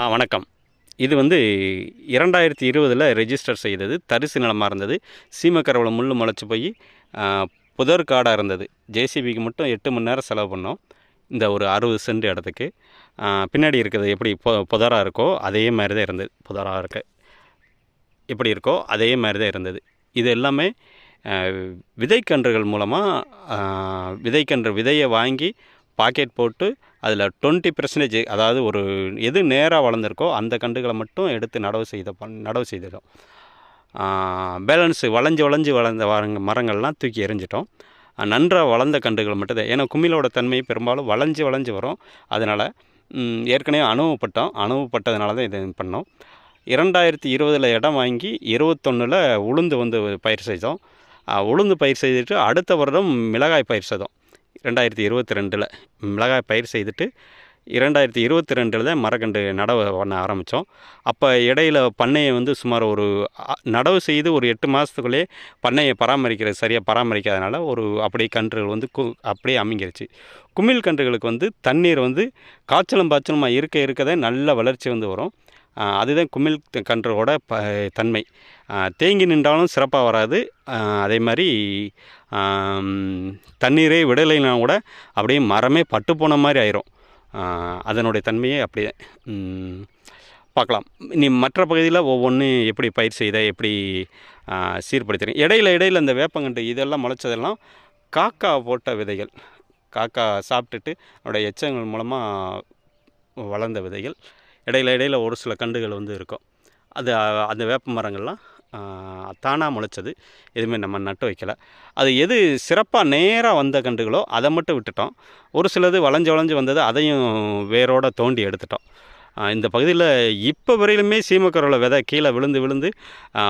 ஆ வணக்கம். இது வந்து இரண்டாயிரத்தி இருபதில் ரெஜிஸ்டர் செய்தது தரிசு நிலமாக இருந்தது. சீமக்கரவில் முள் முளைச்சி போய் புதர் காடாக இருந்தது. ஜேசிபிக்கு மட்டும் எட்டு மணி நேரம் செலவு பண்ணோம் இந்த ஒரு அறுபது சென்ட் இடத்துக்கு. பின்னாடி இருக்கிறது எப்படி பொ புதராக இருக்கோ அதே மாதிரி தான் இருந்தது. புதராக இருக்க எப்படி இருக்கோ அதே மாதிரி தான் இருந்தது. இது எல்லாமே விதைக்கன்றுகள் மூலமாக விதைக்கன்று விதையை வாங்கி பாக்கெட் போட்டு அதில் டுவெண்ட்டி பர்சன்டேஜ் அதாவது ஒரு எது நேராக வளர்ந்துருக்கோ அந்த கன்றுகளை மட்டும் எடுத்து நடவு செய்த பண் நடவு செய்திடும் பேலன்ஸு வளைஞ்சு வளைஞ்சு வளர்ந்த மரங்கள்லாம் தூக்கி எரிஞ்சிட்டோம் நன்றாக வளர்ந்த கன்றுகள் மட்டும்தான். ஏன்னா குமிழோட தன்மை பெரும்பாலும் வளைஞ்சு வளைஞ்சு வரும். அதனால் ஏற்கனவே அனுபவப்பட்டோம் அனுபவப்பட்டதுனால தான் இது பண்ணோம். இரண்டாயிரத்தி இருபதில் இடம் வாங்கி இருபத்தொன்னில் உளுந்து வந்து பயிர் செய்தோம். உளுந்து பயிர் செய்துட்டு அடுத்த வருடம் மிளகாய் பயிர் செய்தோம். ரெண்டாயிரத்தி இருபத்தி ரெண்டில் மிளகாய் பயிர் செய்துட்டு இரண்டாயிரத்தி இருபத்தி ரெண்டில் தான் மரக்கன்று நடவு பண்ண ஆரம்பித்தோம். அப்போ இடையில பண்ணையை வந்து சுமார் ஒரு நடவு செய்து ஒரு எட்டு மாதத்துக்குள்ளேயே பண்ணையை பராமரிக்கிறது சரியாக பராமரிக்காதனால ஒரு அப்படியே கன்றுகள் வந்து கு அப்படியே அமைங்கிருச்சு குமிழ் கன்றுகளுக்கு வந்து தண்ணீர் வந்து காய்ச்சலும் பாய்ச்சலுமா இருக்க இருக்கதே நல்ல வளர்ச்சி வந்து வரும். அதுதான் குமிழ் கன்றோட ப தன்மை. தேங்கி நின்றாலும் சிறப்பாக வராது. அதே மாதிரி தண்ணீரே விடலைனா கூட அப்படியே மரமே பட்டு போன மாதிரி ஆயிரும். அதனுடைய தன்மையே அப்படியே பார்க்கலாம். நீ மற்ற பகுதியில் ஒவ்வொன்று எப்படி பயிர் செய்த எப்படி ஆ, இடையில இடையில் இந்த வேப்பங்கன்று இதெல்லாம் முளைச்சதெல்லாம் காக்கா போட்ட விதைகள். காக்கா சாப்பிட்டுட்டு அதோடைய எச்சங்கள் மூலமாக வளர்ந்த விதைகள். இடையில இடையில ஒரு சில கண்டுகள் வந்து இருக்கும். அது அந்த வேப்ப மரங்கள்லாம் தானாக முளைச்சது. எதுவுமே நம்ம நட்டு வைக்கல. அது எது சிறப்பாக நேராக வந்த கன்றுகளோ அதை மட்டும் விட்டுட்டோம். ஒரு சிலது வளைஞ்சு வளைஞ்சு வந்தது அதையும் வேரோடு தோண்டி எடுத்துட்டோம். இந்த பகுதியில் இப்போ வரையிலுமே சீமக்கரோவில் விதை கீழே விழுந்து விழுந்து ஆ,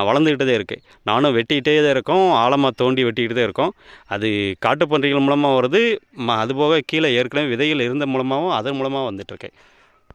தான் இருக்குது நானும் வெட்டிக்கிட்டே தான் இருக்கோம். ஆழமாக தோண்டி வெட்டிக்கிட்டு தான் இருக்கோம். அது காட்டுப்பன்றிகள் மூலமாக வருது. ம அதுபோக கீழே ஏற்கனவே விதைகள் இருந்த மூலமாகவும் அதன் மூலமாக வந்துட்டுருக்கேன்